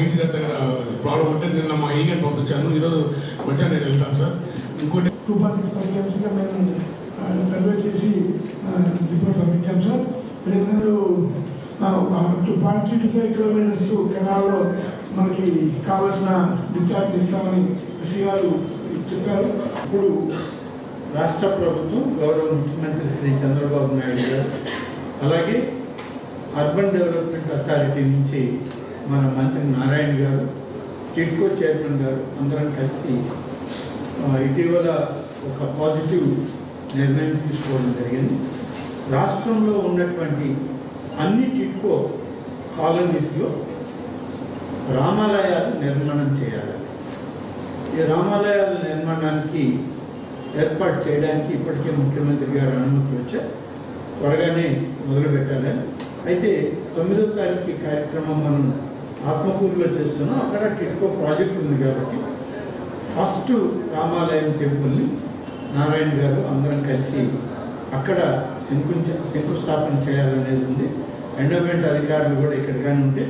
ఇంటి దగ్గర ప్రాబ్లం ఉంటే నిన్న మా ఈగని పంపించాను. ఈరోజు మధ్యాహ్నం నేను వెళ్తాను సార్. ఇంకోటి టూ ఫార్టీ ఫైవ్ మేము సర్వే చేసి రిపోర్ట్ పంపించాం సార్. ప్రజలు టూ ఫార్టీ ఫైవ్ కిలోమీటర్స్ కెనాల్లో మనకి కావాల్సిన డిశ్చార్జ్ ఇస్తామని ఎస్సీ గారు చెప్పారు. ఇప్పుడు రాష్ట్ర ప్రభుత్వం గౌరవ ముఖ్యమంత్రి శ్రీ చంద్రబాబు నాయుడు గారు అలాగే అర్బన్ డెవలప్మెంట్ అథారిటీ నుంచి మన మంత్రి నారాయణ గారు టిడ్కో చైర్మన్ గారు అందరం కలిసి ఇటీవల ఒక పాజిటివ్ నిర్ణయం తీసుకోవడం జరిగింది. రాష్ట్రంలో ఉన్నటువంటి అన్ని టిడ్కో కాలనీస్లో రామాలయాలు నిర్మాణం చేయాలి. ఈ రామాలయాల నిర్మాణానికి ఏర్పాటు చేయడానికి ఇప్పటికే ముఖ్యమంత్రి గారు అనుమతులు వచ్చాయి త్వరగానే మొదలు పెట్టాలని అయితే తొమ్మిదో తారీఖు కార్యక్రమం మనం ఆత్మకూరులో చేస్తున్నాం అక్కడ టిట్కో ప్రాజెక్ట్ ఉంది కాబట్టి ఫస్ట్ రామాలయం టెంపుల్ని నారాయణ గారు అందరం కలిసి అక్కడ శంకుంచ శంకుస్థాపన చేయాలనేది ఉంది. ఎండోమెంట్ అధికారులు కూడా ఇక్కడ కానీ ఉంటే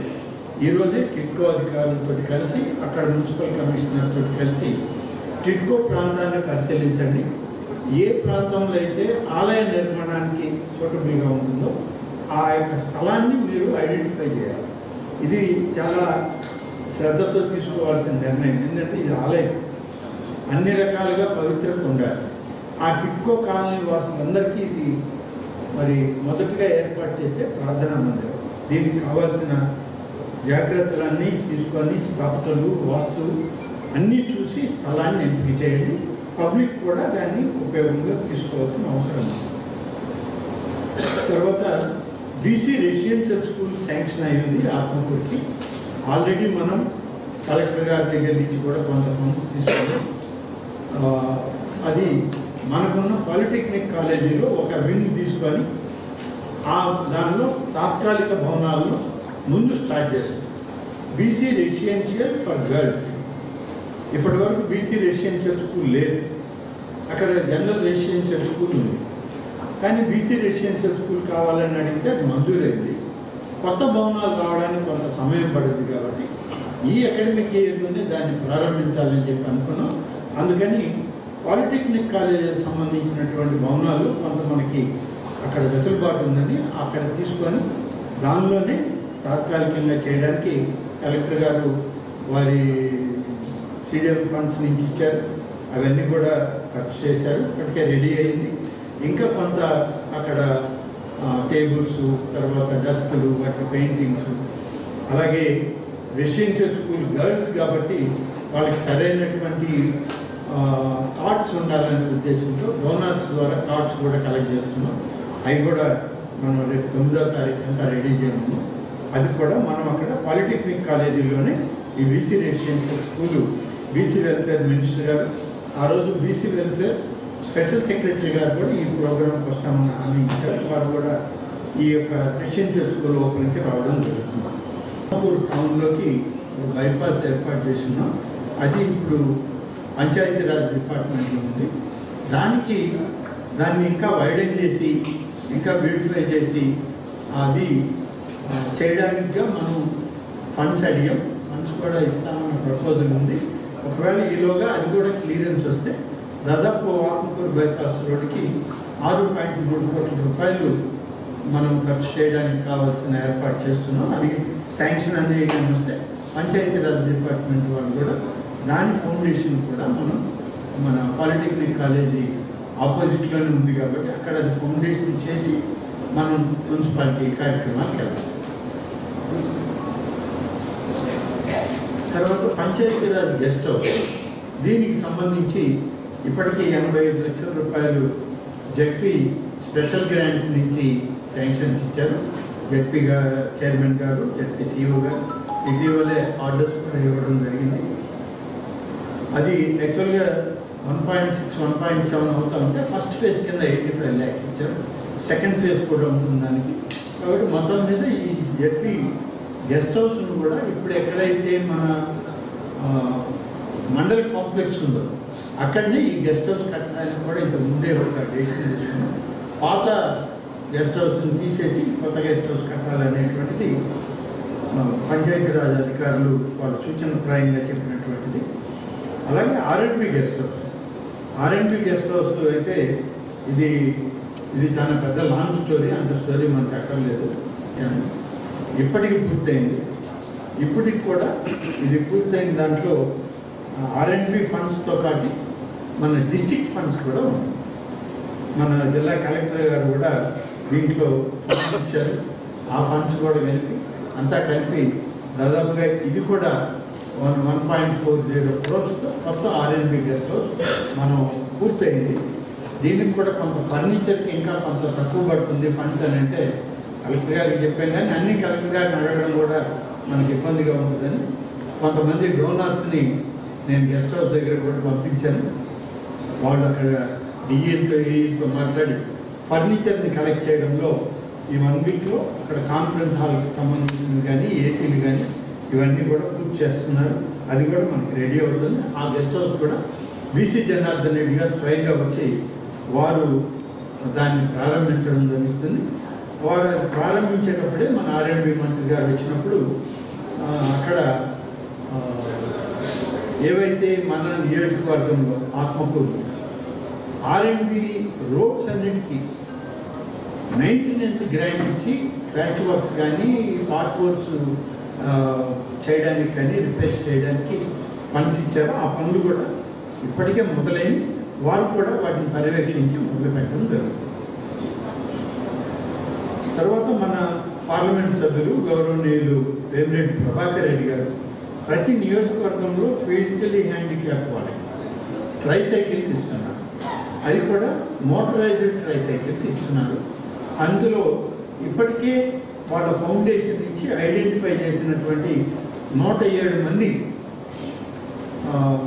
ఈరోజే టిట్కో అధికారులతో కలిసి అక్కడ మున్సిపల్ కమిషనర్ తోటి కలిసి టిట్కో ప్రాంతాన్ని పరిశీలించండి. ఏ ప్రాంతంలో అయితే ఆలయ నిర్మాణానికి సూటబుల్గా ఉంటుందో ఆ యొక్క స్థలాన్ని మీరు ఐడెంటిఫై చేయాలి. ఇది చాలా శ్రద్ధతో తీసుకోవాల్సిన నిర్ణయం. ఎందుకంటే ఇది ఆలయం. అన్ని రకాలుగా పవిత్రత ఉండాలి. ఆ టిట్కో కాలనీ వాసులందరికీ ఇది మరి మొదటగా ఏర్పాటు చేసే ప్రార్థనా మందిరం. దీనికి కావాల్సిన జాగ్రత్తలన్నీ తీసుకొని స్థాపతలు వాస్తు అన్నీ చూసి స్థలాన్ని ఎంపిక చేయండి. పబ్లిక్ కూడా దాన్ని ఉపయోగంగా తీసుకోవాల్సిన అవసరం ఉంది. తర్వాత బీసీ రెసిడెన్షియల్ స్కూల్ శాంక్షన్ అయింది ఆత్మకూరుకి ఆల్రెడీ మనం కలెక్టర్ గారి దగ్గర నుంచి కూడా కొంత ఫండ్స్ తీసుకున్నాం. అది మనకున్న పాలిటెక్నిక్ కాలేజీలో ఒక వింగ్ తీసుకొని ఆ దానిలో తాత్కాలిక భవనాలను ముందు స్టార్ట్ చేస్తాం. BC residential for girls. ఇప్పటి వరకు బీసీ రెసిడెన్షియల్ స్కూల్ లేదు. అక్కడ జనరల్ రెసిడెన్షియల్ స్కూల్ ఉంది. కానీ బీసీ రెసిడెన్షియల్ స్కూల్ కావాలని అడిగితే అది మంజూరైంది. కొత్త భవనాలు రావడానికి కొంత సమయం పడుద్ది కాబట్టి ఈ అకాడమిక్ ఇయర్లోనే దాన్ని ప్రారంభించాలని చెప్పి అనుకున్నాం. అందుకని పాలిటెక్నిక్ కాలేజీకి సంబంధించినటువంటి భవనాలు కొంత మనకి అక్కడ వెసులుబాటు ఉందని అక్కడ తీసుకొని దానిలోనే తాత్కాలికంగా చేయడానికి కలెక్టర్ గారు వారి సీడిఎం ఫండ్స్ నుంచి ఇచ్చారు. అవన్నీ కూడా ఖర్చు చేశారు. ఇప్పటికే రెడీ అయింది. ఇంకా కొంత అక్కడ టేబుల్స్ తర్వాత డస్టులు వాటి పెయింటింగ్స్ అలాగే రెసిడెన్షియల్ స్కూల్ గర్ల్స్ కాబట్టి వాళ్ళకి సరైనటువంటి కార్డ్స్ ఉండాలనే ఉద్దేశంతో డోనర్స్ ద్వారా కార్డ్స్ కూడా కలెక్ట్ చేస్తున్నాం. అవి కూడా మనం రేపు తొమ్మిదో తారీఖు అంతా రెడీ చేయము అది కూడా మనం అక్కడ పాలిటెక్నిక్ కాలేజీలోనే ఈ BC residential school BC welfare minister గారు ఆ రోజు బీసీ వెల్ఫేర్ స్పెషల్ సెక్రటరీ గారు కూడా ఈ ప్రోగ్రాంకి వస్తామని హామీ వారు కూడా ఈ యొక్క రెసిడెన్షియల్ స్కూల్ నుంచి రావడం జరుగుతుంది. అనంతపూర్ టౌన్లోకి ఒక బైపాస్ ఏర్పాటు చేస్తున్నాం. అది ఇప్పుడు పంచాయతీరాజ్ డిపార్ట్మెంట్లో ఉంది. దానికి దాన్ని ఇంకా వైడెన్ చేసి ఇంకా బ్యూటిఫై చేసి అది చేయడానికి చేయడానికిగా మనం ఫండ్స్ అడిగాం. ఫండ్స్ కూడా ఇస్తామన్న ప్రపోజల్ ఉంది. ఒకవేళ ఈలోగా అది కూడా క్లియరెన్స్ వస్తే దాదాపు ఆత్మకూరు బైపాస్ రోడ్డుకి ఆరు పాయింట్ మూడు కోట్ల రూపాయలు మనం ఖర్చు చేయడానికి కావాల్సిన ఏర్పాటు చేస్తున్నాం. అది శాంక్షన్ అనేది వస్తే పంచాయతీరాజ్ డిపార్ట్మెంట్ వాళ్ళు కూడా దాని ఫౌండేషన్ కూడా మనం మన పాలిటెక్నిక్ కాలేజీ ఆపోజిట్లోనే ఉంది కాబట్టి అక్కడ అది ఫౌండేషన్ చేసి మనం మున్సిపాలిటీ కార్యక్రమానికి వెళ్తాం. తర్వాత పంచాయతీరాజ్ గెస్ట్ హౌస్. దీనికి సంబంధించి ఇప్పటికీ ఎనభై ఐదు లక్షల రూపాయలు జడ్పీ స్పెషల్ గ్రాంట్స్ నుంచి శాంక్షన్స్ ఇచ్చారు. జడ్పీ గారు చైర్మన్ గారు జడ్పీ సిఇఓ గారు ఇటీవలే ఆర్డర్స్ కూడా ఇవ్వడం జరిగింది. అది యాక్చువల్గా one point six one point seven అవుతా ఉంటే ఫస్ట్ ఫేజ్ కింద ఎయిటీ ఫైవ్ ల్యాక్స్ ఇచ్చారు. సెకండ్ ఫేజ్ కూడా ఉంటుంది దానికి. కాబట్టి మొత్తం మీద ఈ జడ్పీ గెస్ట్ హౌస్ను కూడా ఇప్పుడు ఎక్కడైతే మన మండల్ కాంప్లెక్స్ ఉందో అక్కడనే ఈ గెస్ట్ హౌస్ కట్టడానికి కూడా ఇంత ముందే ఒక డెసిషన్ తీసుకున్నాం. పాత గెస్ట్ హౌస్ని తీసేసి కొత్త గెస్ట్ హౌస్ కట్టాలనేటువంటిది పంచాయతీరాజ్ అధికారులు వాళ్ళు సూచనప్రాయంగా చెప్పినటువంటిది. అలాగే R and B guest house. R and B guest house అయితే ఇది ఇది చాలా పెద్ద లాంగ్ స్టోరీ అంత స్టోరీ మనకు అక్కర్లేదు. ఇప్పటికి పూర్తయింది. ఇప్పటికి కూడా ఇది పూర్తయిన దాంట్లో ఆర్ఎండ్బి ఫండ్స్తో పాటు మన డిస్టిక్ ఫండ్స్ కూడా ఉన్నాయి. మన జిల్లా కలెక్టర్ గారు కూడా దీంట్లో ఫండ్స్ ఇచ్చారు. ఆ ఫండ్స్ కూడా కలిపి అంతా కలిపి దాదాపుగా ఇది కూడా one one point four zero క్రోర్స్తో మొత్తం ఆర్ఎన్బి గెస్ట్ హౌస్ మనం పూర్తయింది. దీనికి కూడా కొంత ఫర్నిచర్కి ఇంకా కొంత తక్కువ పడుతుంది ఫండ్స్ అని అంటే కలెక్టర్ గారికి చెప్పాను కానీ అన్ని కలెక్టర్ గారిని అడగడం కూడా మనకి ఇబ్బందిగా ఉంటుందని కొంతమంది డోనర్స్ని నేను గెస్ట్ హౌస్ దగ్గర కూడా పంపించాను. వాళ్ళు అక్కడ డిఈలతో ఏఈలతో మాట్లాడి ఫర్నిచర్ని కలెక్ట్ చేయడంలో ఈ వన్ వీక్లో అక్కడ కాన్ఫరెన్స్ హాల్కి సంబంధించినవి కానీ ఏసీలు కానీ ఇవన్నీ కూడా పూర్తి చేస్తున్నారు. అది కూడా మనకి రెడీ అవుతుంది. ఆ గెస్ట్ హౌస్ కూడా బీసీ జనార్దన్ రెడ్డి గారు స్వయంగా వచ్చి వారు దాన్ని ప్రారంభించడం జరుగుతుంది. వారు అది ప్రారంభించేటప్పుడే మన ఆర్ఎండ్బి మంత్రి గారు వచ్చినప్పుడు అక్కడ ఏవైతే మన నియోజకవర్గంలో Atmakur R and B roads అన్నిటికీ మెయింటెనెన్స్ గ్రాంట్ ఇచ్చి ప్యాచ్ వర్క్స్ కానీ పార్ట్ వర్క్స్ చేయడానికి కానీ రిపేర్స్ చేయడానికి ఫండ్స్ ఇచ్చారు. ఆ పనులు కూడా ఇప్పటికే మొదలైన వారు కూడా వాటిని పర్యవేక్షించి మొదలు పెట్టడం జరుగుతుంది. తర్వాత మన పార్లమెంట్ సభ్యులు గౌరవనీయులు వేమిరెడ్డి ప్రభాకర్ రెడ్డి గారు ప్రతి నియోజకవర్గంలో ఫిజికలీ హ్యాండిక్యాప్ వాళ్ళకి ట్రైసైకిల్స్ ఇస్తున్నారు. అది కూడా మోటరైజ్డ్ ట్రైసైకిల్స్ ఇస్తున్నారు. అందులో ఇప్పటికే వాళ్ళ ఫౌండేషన్ నుంచి ఐడెంటిఫై చేసినటువంటి నూట ఏడు మంది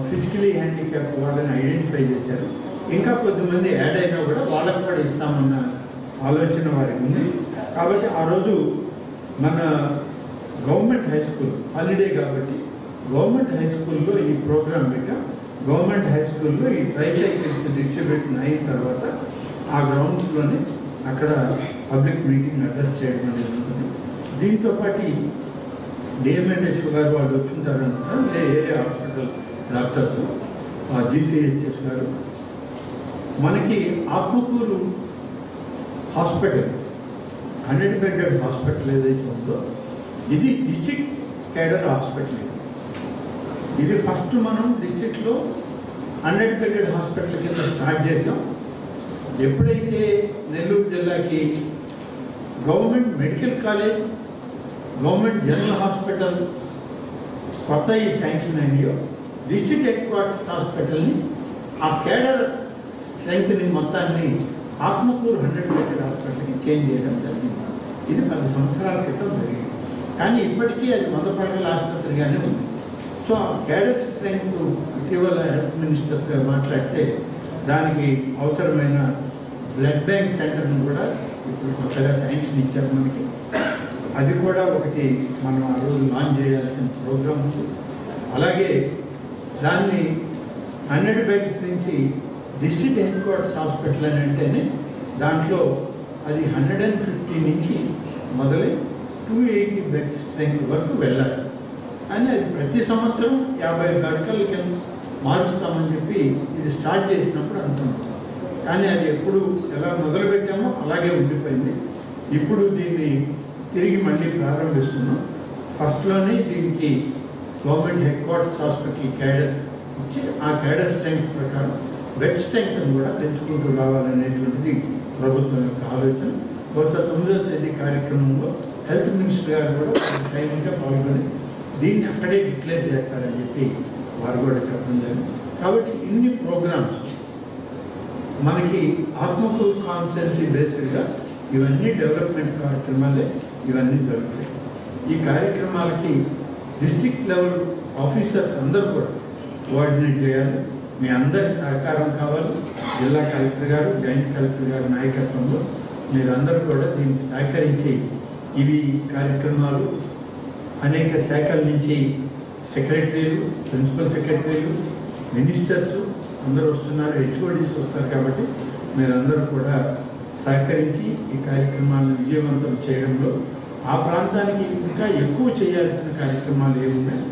ఫిజికలీ హ్యాండిక్యాప్ వాళ్ళని ఐడెంటిఫై చేశారు. ఇంకా కొద్దిమంది యాడ్ అయినా కూడా వాళ్ళకు కూడా ఇస్తామన్న ఆలోచన వారికి ఉంది. కాబట్టి ఆ రోజు మన గవర్నమెంట్ హై స్కూల్ హాలిడే కాబట్టి గవర్నమెంట్ హై స్కూల్లో ఈ ప్రోగ్రాం పెట్టాం. గవర్నమెంట్ హై స్కూల్లో ఈ ట్రైసైకిల్స్ డిస్ట్రిబ్యూషన్ అయిన తర్వాత ఆ గ్రౌండ్స్లోనే అక్కడ పబ్లిక్ మీటింగ్ అడ్రస్ చేయడం అనేది ఉంటుంది దీంతో పాటు డిఎంఎన్హెచ్ గారు వాళ్ళు వచ్చుంటారు అంటే ఏరియా హాస్పిటల్ డాక్టర్స్ జీసీహెచ్ఎస్ గారు. మనకి Atmakur hospital hundred bedded hospital ఏదైతే ఉందో ఇది డిస్టిక్ కేడర్ హాస్పిటల్ ఇది. ఫస్ట్ మనం డిస్ట్రిక్ట్లో హండ్రెడ్ బెడెడ్ హాస్పిటల్ కింద స్టార్ట్ చేసాం ఎప్పుడైతే నెల్లూరు జిల్లాకి government medical college government general hospital కొత్త ఈ శాంక్షన్ అయినాయో డిస్ట్రిక్ట్ హెడ్ క్వార్టర్స్ హాస్పిటల్ని ఆ కేడర్ స్ట్రెంగ్త్ని మొత్తాన్ని ఆత్మకూరు హండ్రెడ్ బెడెడ్ హాస్పిటల్కి చేంజ్ చేయడం జరిగింది. ఇది పది సంవత్సరాల క్రితం జరిగింది. కానీ ఇప్పటికీ అది వంద పడకల ఆసుపత్రిగానే ఉంది. సో ఆ కేడర్ స్ట్రెంగ్త్ ఇటీవల హెల్త్ మినిస్టర్తో మాట్లాడితే దానికి అవసరమైన బ్లడ్ బ్యాంక్ సెంటర్ని కూడా ఇప్పుడు కొత్తగా శాంక్షన్ ఇచ్చారు మనకి. అది కూడా ఒకటి మనం ఆ రోజు లాంచ్ చేయాల్సిన ప్రోగ్రామ్ ఉంది. అలాగే దాన్ని హండ్రెడ్ బెడ్స్ నుంచి డిస్ట్రిక్ట్ హెడ్ క్వార్టర్స్ హాస్పిటల్ అని అంటేనే దాంట్లో అది హండ్రెడ్ అండ్ ఫిఫ్టీ నుంచి మొదలై టూ ఎయిటీ బెడ్స్ స్ట్రెంగ్త్ వరకు వెళ్ళాలి. అని అది ప్రతి సంవత్సరం యాభై గడకల కింద మారుస్తామని చెప్పి ఇది స్టార్ట్ చేసినప్పుడు అనుకున్నాం. కానీ అది ఎప్పుడు ఎలా మొదలుపెట్టామో అలాగే ఉండిపోయింది. ఇప్పుడు దీన్ని తిరిగి మళ్ళీ ప్రారంభిస్తున్నాం. ఫస్ట్లోనే దీనికి government headquarters hospital cadre ఇచ్చి ఆ క్యాడర్ స్ట్రెంగ్త్ ప్రకారం బెడ్ స్ట్రెంగ్త్ని కూడా పెంచుకుంటూ రావాలనేటువంటిది ప్రభుత్వం యొక్క ఆలోచన. బహుశా తొమ్మిదో తేదీ కార్యక్రమంలో హెల్త్ మినిస్టర్ గారు కూడా టైంగా పాల్గొని దీన్ని అక్కడే డిక్లేర్ చేస్తారని చెప్పి వారు కూడా చెప్పడం జరిగింది. కాబట్టి ఇన్ని ప్రోగ్రామ్స్ మనకి ఆత్మకూరు కాన్స్టెన్సీ బేస్డ్గా ఇవన్నీ డెవలప్మెంట్ కార్యక్రమాలే ఇవన్నీ జరుగుతాయి. ఈ కార్యక్రమాలకి డిస్ట్రిక్ట్ లెవెల్ ఆఫీసర్స్ అందరూ కూడా కోఆర్డినేట్ చేయాలి. మీ అందరి సహకారం కావాలి. జిల్లా కలెక్టర్ గారు జాయింట్ కలెక్టర్ గారి నాయకత్వంలో మీరందరూ కూడా దీనికి సహకరించి ఇవి కార్యక్రమాలు అనేక శాఖల నుంచి సెక్రటరీలు ప్రిన్సిపల్ సెక్రటరీలు మినిస్టర్స్ అందరూ వస్తున్నారు హెచ్ఓడీస్ వస్తారు కాబట్టి మీరందరూ కూడా సహకరించి ఈ కార్యక్రమాలను విజయవంతం చేయడంలో ఆ ప్రాంతానికి ఇంకా ఎక్కువ చేయాల్సిన కార్యక్రమాలు ఏమున్నాయి?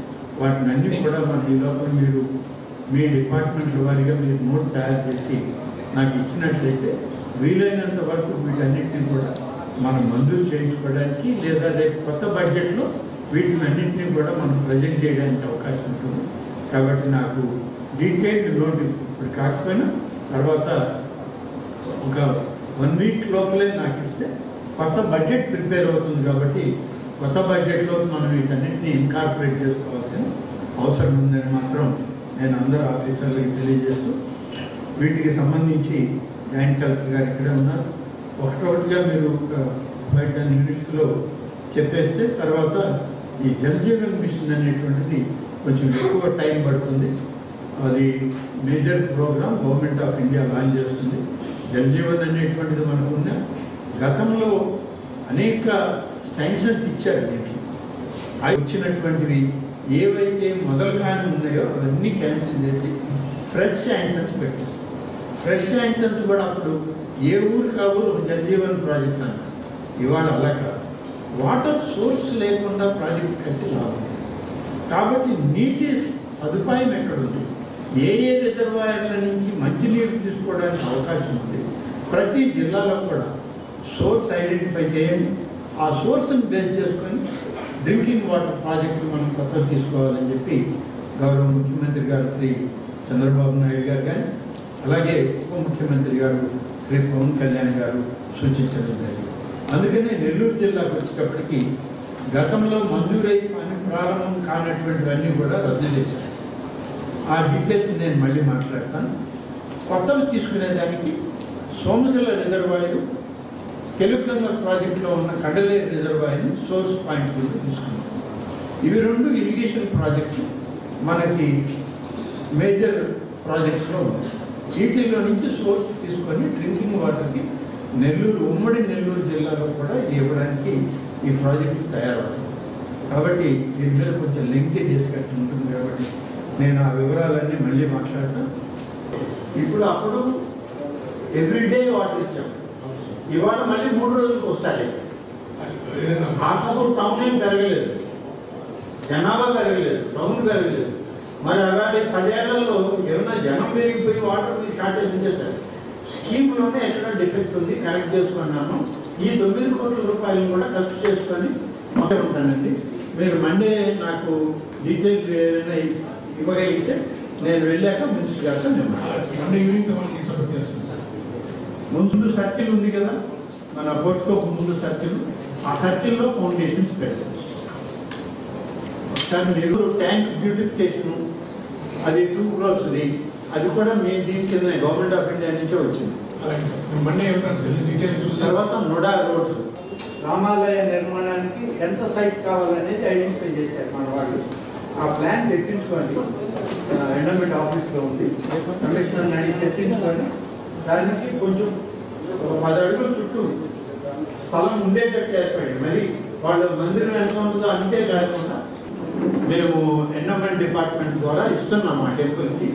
వాటిని అన్ని కూడా మన ఈ లోపల మీరు మీ డిపార్ట్మెంట్ల వారిగా మీరు నోట్ తయారు చేసి నాకు ఇచ్చినట్లయితే వీలైనంత వరకు వీటన్నిటిని కూడా మనం మంజూరు చేయించుకోవడానికి లేదా రేపు కొత్త బడ్జెట్లో వీటిని అన్నింటినీ కూడా మనం ప్రజెంట్ చేయడానికి అవకాశం ఉంటుంది. కాబట్టి నాకు డీటెయిల్డ్ నోట్ ఇప్పుడు కాకపోయినా తర్వాత ఒక వన్ వీక్ లోపలే నాకు ఇస్తే కొత్త బడ్జెట్ ప్రిపేర్ అవుతుంది కాబట్టి కొత్త బడ్జెట్లో మనం వీటన్నింటినీ ఇన్కార్పొరేట్ చేసుకోవాల్సిన అవసరం ఉందని మాత్రం నేను అందరు ఆఫీసర్లకి తెలియజేస్తూ వీటికి సంబంధించి జాయింట్ కలెక్టర్ గారు ఇక్కడే ఉన్నారు. ఒకటొకటిగా మీరు ఫైవ్ టెన్ మినిట్స్లో చెప్పేస్తే తర్వాత ఈ జలజీవన్ మిషన్ అనేటువంటిది కొంచెం ఎక్కువ టైం పడుతుంది. అది major programme government of India launch చేస్తుంది. జలజీవన్ అనేటువంటిది మనకున్న గతంలో అనేక శాంక్షన్స్ ఇచ్చారు దీనికి. అవి ఇచ్చినటువంటివి ఏవైతే మొదలు కాని ఉన్నాయో అవన్నీ క్యాన్సిల్ చేసి ఫ్రెష్ శాంక్షన్స్ పెట్టారు. ఫ్రెష్ శాంక్షన్స్ కూడా అప్పుడు ఏ ఊరు కా ఊరు జలజీవన్ ప్రాజెక్ట్ అన్నారు. ఇవాళ అలా కాదు. వాటర్ సోర్స్ లేకుండా ప్రాజెక్ట్ కట్టి లాభం కాబట్టి నీటి సదుపాయం ఎక్కడుంది ఏ ఏ రిజర్వాయర్ల నుంచి మంచినీరు తీసుకోవడానికి అవకాశం ఉంది? ప్రతి జిల్లాలో కూడా సోర్స్ ఐడెంటిఫై చేయండి. ఆ సోర్స్ని బేస్ చేసుకొని డ్రింకింగ్ వాటర్ ప్రాజెక్టులు మనం కొత్తగా తీసుకోవాలని చెప్పి గౌరవ ముఖ్యమంత్రి గారు శ్రీ చంద్రబాబు నాయుడు గారు కానీ అలాగే ఉప ముఖ్యమంత్రి గారు శ్రీ పవన్ కళ్యాణ్ గారు సూచించడం జరిగింది. అందుకనే నెల్లూరు జిల్లాకు వచ్చేటప్పటికి గతంలో మంజూరై పని ప్రారంభం కానటువంటివన్నీ కూడా రద్దు చేశారు. ఆ డీటెయిల్స్ నేను మళ్ళీ మాట్లాడతాను. కొత్తవి తీసుకునేదానికి సోమశిల రిజర్వాయర్ తెలుగుగంగ ప్రాజెక్టులో ఉన్న కడలే రిజర్వాయర్ని సోర్స్ పాయింట్ కింద తీసుకున్నాం. ఇవి రెండు ఇరిగేషన్ ప్రాజెక్ట్స్ మనకి మేజర్ ప్రాజెక్ట్స్లో ఉన్నాయి. వీటిల్లో నుంచి సోర్స్ తీసుకొని డ్రింకింగ్ వాటర్కి నెల్లూరు ఉమ్మడి నెల్లూరు జిల్లాలో కూడా ఇది ఇవ్వడానికి ఈ ప్రాజెక్ట్ తయారవుతుంది. కాబట్టి దీని మీద కొంచెం లెంగ్తీ డిస్కషన్ ఉంటుంది కాబట్టి నేను ఆ వివరాలన్నీ మళ్ళీ మాట్లాడతాను ఇప్పుడు అప్పుడు ఎవ్రీడే వాటర్ ఇచ్చాం. ఇవాళ మళ్ళీ మూడు రోజులకు వస్తాయి ఏదైనా టౌన్ ఏం పెరగలేదు. జనాభా పెరగలేదు టౌన్ పెరగలేదు. మరి అలాంటి పదేళ్ళలో ఏమైనా జనం పెరిగిపోయి వాటర్ షార్టేజ్ చేశారు? స్కీమ్లోనే ఎక్కడ డిఫెక్ట్ ఉంది కరెక్ట్ చేసుకున్నాను ఈ తొమ్మిది కోట్ల రూపాయలు కూడా ఖర్చు చేసుకొని మొత్తం ఉంటానండి మీరు మండే నాకు డీటెయిల్ ఏదైనా ఇవ్వగలిగితే నేను వెళ్ళాక మినిస్టర్ గారితో నేను ముందు సర్కిల్ ఉంది కదా మన బోట్కో ముందు సర్కిల్. ఆ సర్కిల్లో ఫౌండేషన్స్ పెడతాం. ఒకసారి మీరు ట్యాంక్ బ్యూటిఫికేషన్ అది టూ క్రోర్స్ది అది కూడా మీ దీని కింద గవర్నమెంట్ ఆఫ్ ఇండియా నుంచే వచ్చింది. తర్వాత నొడా రోడ్స్. రామాలయ నిర్మాణానికి ఎంత సైట్ కావాలనేది ఐడెంటిఫై చేశారు మన వాళ్ళు. ఆ ప్లాన్ తెప్పించుకోండి. ఎండోమెంట్ ఆఫీస్లో ఉంది. కమిషనర్ అడిగి తెప్పించుకొని దానికి కొంచెం ఒక పది అడుగుల చుట్టూ స్థలం ఉండేటట్టు ఏర్పడింది. మరి వాళ్ళ మందిరం ఎంత ఉంటుందో అంతే కాకుండా మేము ఎండోమెంట్ డిపార్ట్మెంట్ ద్వారా ఇస్తున్నాం ఆ టెంపుల్కి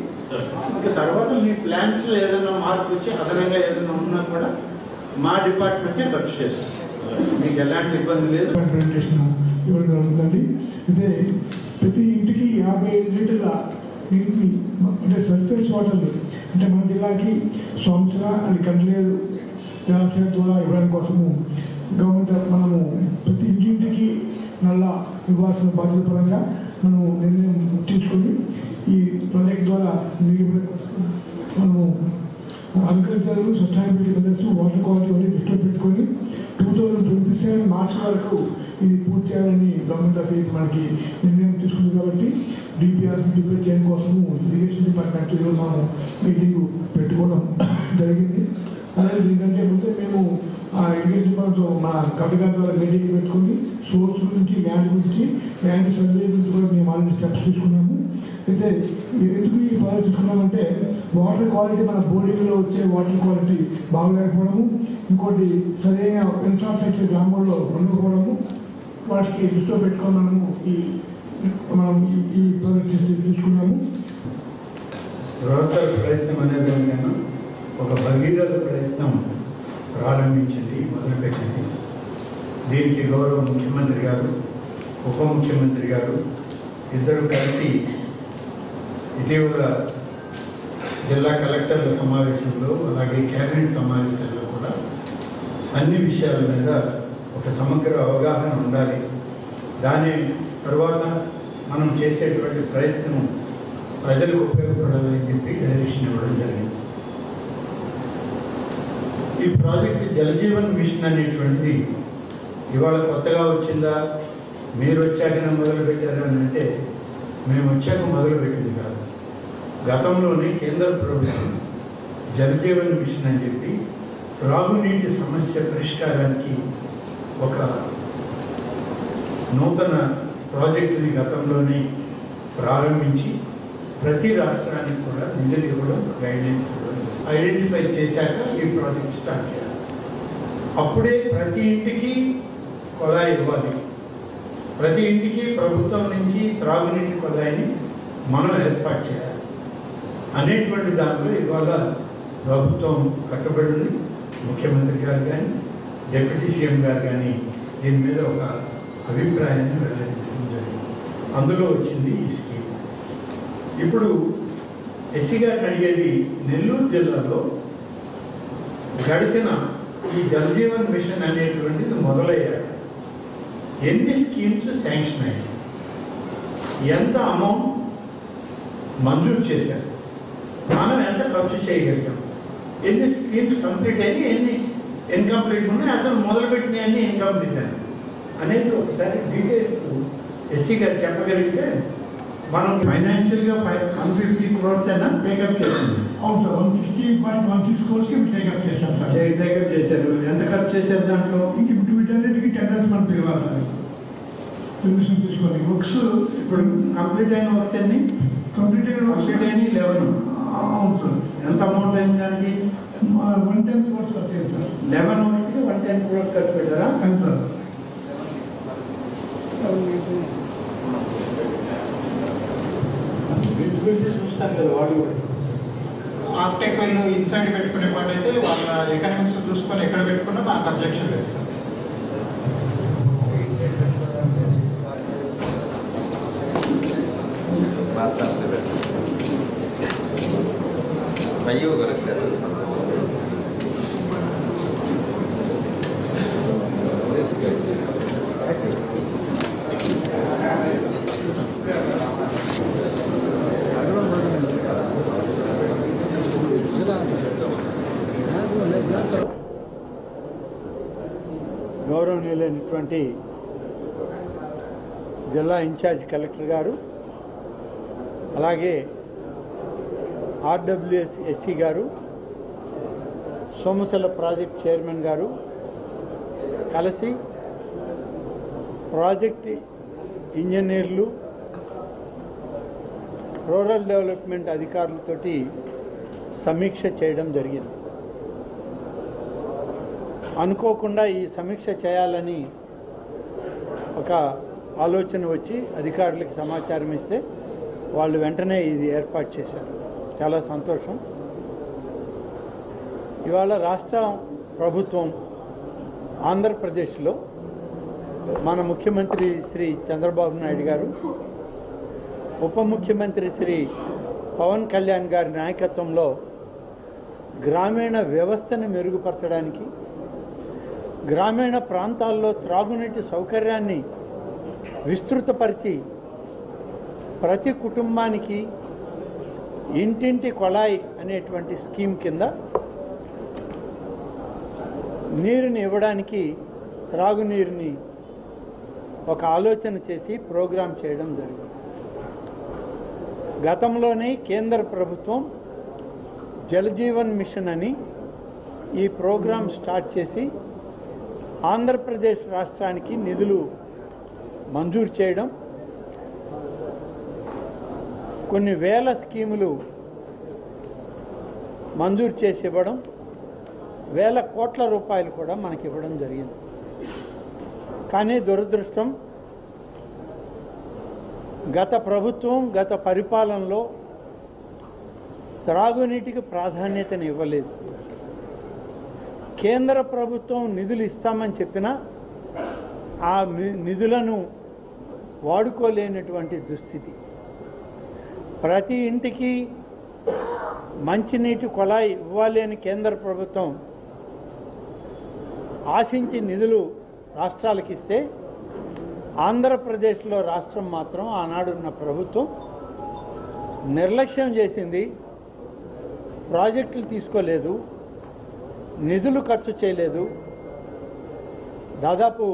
ఇంకా తర్వాత మీ ప్లాన్స్లో ఏదైనా మార్పు వచ్చి అదనంగా ఏదైనా ఉన్నా కూడా మా డిపార్ట్మెంటే ఖర్చు చేస్తాం మీకు ఎలాంటి ఇబ్బంది లేదు. ప్రెజెంటేషన్ ఇవ్వడం ప్రతి ఇంటికి యాభై ఐదు లీటర్ల నీటిని అంటే సర్ఫేస్ వాటర్ అంటే మన జిల్లాకి సంవత్సర అండ్ కండ్లేరు జలాశయం ద్వారా ఇవ్వడం కోసము గవర్నమెంట్ మనము ప్రతి ఇంటింటికి నల్ల ఇవ్వాల్సిన బాధ్యత పరంగా మనం నిర్ణయం తీసుకుని ఈ ప్రాజెక్ట్ ద్వారా మనము agriculture sustainability methods water quality అన్ని దృష్టిలో పెట్టుకొని two thousand twenty seven March వరకు ఇది పూర్తి చేయాలని గవర్నమెంట్ ఆఫ్ ఇండియా మనకి నిర్ణయం తీసుకుంది కాబట్టి డిపిఆర్ డిపెండ్ చేయడం కోసము ఇరిగేషన్ డిపార్ట్మెంట్ ఈరోజు మనం మీటింగ్ పెట్టుకోవడం జరిగింది. అలాగే దీనికంటే ముందే మేము ఆ ఇరిగేషన్ డిపార్ట్మెంట్ మన కమిటీ ద్వారా మీటింగ్ పెట్టుకొని సోర్స్ గురించి ల్యాండ్ గురించి ల్యాండ్ సర్వే గురించి కూడా మేము ఆల్రెడీ స్టెప్స్ తీసుకున్నాము. అయితే ఎందుకు ఈ ప్రాజెక్ట్ చూసుకున్నామంటే వాటర్ క్వాలిటీ మన బోర్డింగ్లో వచ్చే వాటర్ క్వాలిటీ బాగలేకపోవడము. ఇంకోటి సరైన ఇన్ఫ్రాస్ట్రక్చర్ గ్రామాల్లో ఉండకపోవడము. వాటికి దృష్టిలో పెట్టుకొని మనము ఈ మనం ఈ- ఈ ప్రాజెక్ట్ తీసుకున్నాము. బృహత్తర ప్రయత్నం అనేదానికన్నా ఒక భగీరథ ప్రయత్నం ప్రారంభించింది మొదలుపెట్టింది. దీనికి గౌరవ ముఖ్యమంత్రి గారు ఉప ముఖ్యమంత్రి గారు ఇద్దరు కలిసి ఇటీవల జిల్లా కలెక్టర్ల సమావేశంలో అలాగే కేబినెట్ సమావేశంలో కూడా అన్ని విషయాల మీద ఒక సమగ్ర అవగాహన ఉండాలి. దాని తర్వాత మనం చేసేటువంటి ప్రయత్నం ప్రజలకు ఉపయోగపడాలని చెప్పి డైరెక్షన్ ఇవ్వడం జరిగింది. ఈ ప్రాజెక్ట్ జలజీవన్ మిషన్ అనేటువంటిది ఇవాళ కొత్తగా వచ్చిందా? మీరు వచ్చాకనే మొదలుపెట్టారని అంటే మేము వచ్చాక మొదలుపెట్టింది కాదు. గతంలోనే కేంద్ర ప్రభుత్వం జలజీవన్ మిషన్ అని చెప్పి త్రాగునీటి సమస్య పరిష్కారానికి ఒక నూతన ప్రాజెక్టుని గతంలోనే ప్రారంభించి ప్రతి రాష్ట్రానికి కూడా నిధులు ఇవ్వడం గైడ్లైన్స్ ఇవ్వడం ఐడెంటిఫై చేశాక ఈ ప్రాజెక్ట్ స్టార్ట్ చేయాలి. అప్పుడే ప్రతి ఇంటికి కొలాయి ఇవ్వాలి. ప్రతి ఇంటికి ప్రభుత్వం నుంచి త్రాగునీటి కొలాయిని మనం ఏర్పాటు చేయాలి. అనేటువంటి దాంట్లో ఇవాళ ప్రభుత్వం కట్టుబడి ముఖ్యమంత్రి గారు కానీ డిప్యూటీ సీఎం గారు కానీ దీని మీద ఒక అభిప్రాయాన్ని వెల్లడించడం జరిగింది. అందులో వచ్చింది ఈ స్కీమ్. ఇప్పుడు ఎస్సీ గారిని అడిగేది నెల్లూరు జిల్లాలో గడిచిన ఈ జలజీవన్ మిషన్ అనేటువంటిది మొదలయ్యాక ఎన్ని స్కీమ్స్ శాంక్షన్ అయ్యాయి? ఎంత అమౌంట్ మంజూరు చేశారు? మనం ఎంత ఖర్చు చేయగలిగాం? ఎన్ని స్కీమ్స్ కంప్లీట్ అయినాయి? ఎన్ని ఇన్కంప్లీట్ ఉన్నాయి? అసలు మొదలుపెట్టినాయి అన్ని ఇన్కంప్లీట్ అని అనేది ఒకసారి డీటెయిల్స్ ఎస్సీ గారు చెప్పగలిగితే మనం ఫైనాన్షియల్గా ఫైవ్ వన్ ఫిఫ్టీ క్రోర్స్ అయినా టేకప్ చేసింది అవును sir one sixty point one six కోర్స్కి take up చేశాం సార్. టేకప్ చేశారు. ఎంత ఖర్చు చేశారు దాంట్లో? ఇంక ఇప్పుడు వీటన్నిటికీ టెండర్స్ మనం పిలవాలి సార్. పర్మిషన్ తీసుకోవాలి వర్క్స్ ఇప్పుడు కంప్లీట్ అయిన వర్క్స్ అన్ని కంప్లీట్ అయిన వర్క్స్ కంప్లీట్ అయిన లెవెన్ అవును సార్ ఎంత అమౌంట్ అయింది దానికి? వన్ టెన్ కోర్స్ వచ్చేది సార్. లెవెన్ వర్క్స్కి వన్ టెన్ క్రోర్స్ ఖర్చు పెట్టారా చూస్తాను కదా వాళ్ళు కూడా. ఆఫ్టెక్ వాళ్ళు ఇన్సైడ్ పెట్టుకునే పాటు అయితే వాళ్ళ ఎకనామిక్స్ చూసుకొని ఎక్కడ పెట్టుకున్నా మాకు అబ్జెక్షన్ లేదు సార్ Ahí hubo గౌరవనీయులైనటువంటి జిల్లా ఇన్ఛార్జ్ కలెక్టర్ గారు అలాగే ఆర్డబ్ల్యూఎస్ ఎస్సీ గారు సోమశల ప్రాజెక్ట్ చైర్మన్ గారు కలిసి ప్రాజెక్ట్ ఇంజనీర్లు రూరల్ డెవలప్మెంట్ అధికారులతోటి సమీక్ష చేయడం జరిగింది. అనుకోకుండా ఈ సమీక్ష చేయాలని ఒక ఆలోచన వచ్చి అధికారులకు సమాచారం ఇస్తే వాళ్ళు వెంటనే ఇది ఏర్పాటు చేశారు. చాలా సంతోషం. ఇవాళ రాష్ట్ర ప్రభుత్వం ఆంధ్రప్రదేశ్లో మన ముఖ్యమంత్రి శ్రీ చంద్రబాబు నాయుడు గారు ఉప ముఖ్యమంత్రి శ్రీ పవన్ కళ్యాణ్ గారి నాయకత్వంలో గ్రామీణ వ్యవస్థను మెరుగుపరచడానికి గ్రామీణ ప్రాంతాల్లో త్రాగునీటి సౌకర్యాన్ని విస్తృతపరిచి ప్రతి కుటుంబానికి ఇంటింటి కొళాయి అనేటువంటి స్కీమ్ కింద నీరుని ఇవ్వడానికి త్రాగునీరుని ఒక ఆలోచన చేసి ప్రోగ్రాం చేయడం జరిగింది. గతంలోనే కేంద్ర ప్రభుత్వం జలజీవన్ మిషన్ అని ఈ ప్రోగ్రాం స్టార్ట్ చేసి ఆంధ్రప్రదేశ్ రాష్ట్రానికి నిధులు మంజూరు చేయడం కొన్ని వేల స్కీములు మంజూరు చేసి ఇవ్వడం వేల కోట్ల రూపాయలు కూడా మనకి ఇవ్వడం జరిగింది. కానీ దురదృష్టం గత ప్రభుత్వం గత పరిపాలనలో త్రాగునీటికి ప్రాధాన్యతను ఇవ్వలేదు. కేంద్ర ప్రభుత్వం నిధులు ఇస్తామని చెప్పినా ఆ ని- నిధులను వాడుకోలేనటువంటి దుస్థితి. ప్రతి ఇంటికి మంచినీటి కుళాయి ఇవ్వాలి అని కేంద్ర ప్రభుత్వం ఆశించి నిధులు రాష్ట్రాలకు ఇస్తే ఆంధ్రప్రదేశ్లో రాష్ట్రం మాత్రం ఆనాడున్న ప్రభుత్వం నిర్లక్ష్యం చేసింది ప్రాజెక్టులు తీసుకోలేదు నిధులు ఖర్చు చేయలేదు. దాదాపు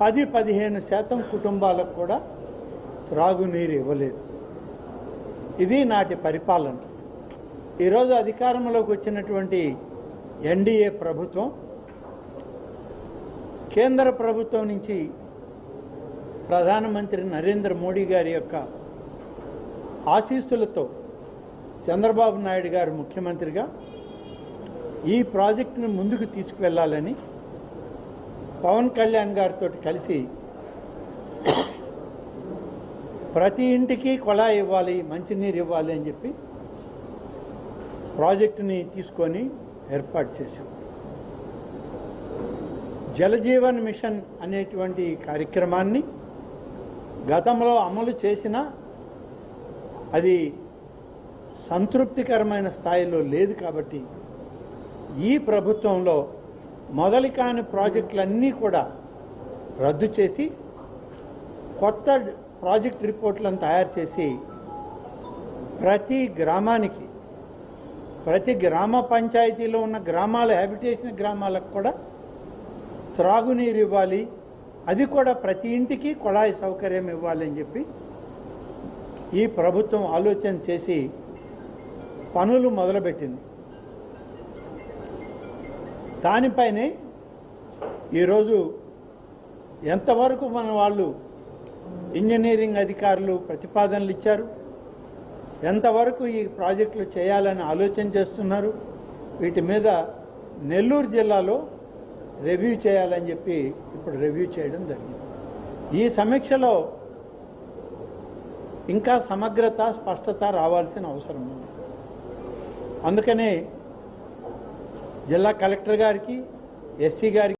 పది పదిహేను శాతం కుటుంబాలకు కూడా త్రాగునీరు ఇవ్వలేదు. ఇది నాటి పరిపాలన. ఈరోజు అధికారంలోకి వచ్చినటువంటి ఎన్డీఏ ప్రభుత్వం కేంద్ర ప్రభుత్వం నుంచి ప్రధానమంత్రి నరేంద్ర మోడీ గారి యొక్క ఆశీస్సులతో చంద్రబాబు నాయుడు గారు ముఖ్యమంత్రిగా ఈ ప్రాజెక్టును ముందుకు తీసుకువెళ్ళాలని పవన్ కళ్యాణ్ గారితో కలిసి ప్రతి ఇంటికి కుళాయి ఇవ్వాలి మంచినీరు ఇవ్వాలి అని చెప్పి ప్రాజెక్టుని తీసుకొని ఏర్పాటు చేశాం. జలజీవన్ మిషన్ అనేటువంటి కార్యక్రమాన్ని గతంలో అమలు చేసినా అది సంతృప్తికరమైన స్థాయిలో లేదు కాబట్టి ఈ ప్రభుత్వంలో మొదలు కాని ప్రాజెక్టులన్నీ కూడా రద్దు చేసి కొత్త ప్రాజెక్ట్ రిపోర్ట్లను తయారు చేసి ప్రతి గ్రామానికి ప్రతి గ్రామ పంచాయతీలో ఉన్న గ్రామాల హ్యాబిటేషన్ గ్రామాలకు కూడా త్రాగునీరు ఇవ్వాలి. అది కూడా ప్రతి ఇంటికి కుళాయి సౌకర్యం ఇవ్వాలని చెప్పి ఈ ప్రభుత్వం ఆలోచన చేసి పనులు మొదలుపెట్టింది. దానిపైనే ఈరోజు ఎంతవరకు మన వాళ్ళు ఇంజనీరింగ్ అధికారులు ప్రతిపాదనలు ఇచ్చారు. ఎంతవరకు ఈ ప్రాజెక్టులు చేయాలని ఆలోచన చేస్తున్నారు. వీటి మీద నెల్లూరు జిల్లాలో రివ్యూ చేయాలని చెప్పి ఇప్పుడు రివ్యూ చేయడం జరిగింది. ఈ సమీక్షలో ఇంకా సమగ్రత స్పష్టత రావాల్సిన అవసరం ఉంది. అందుకనే జిల్లా కలెక్టర్ గారికి ఎస్సీ గారికి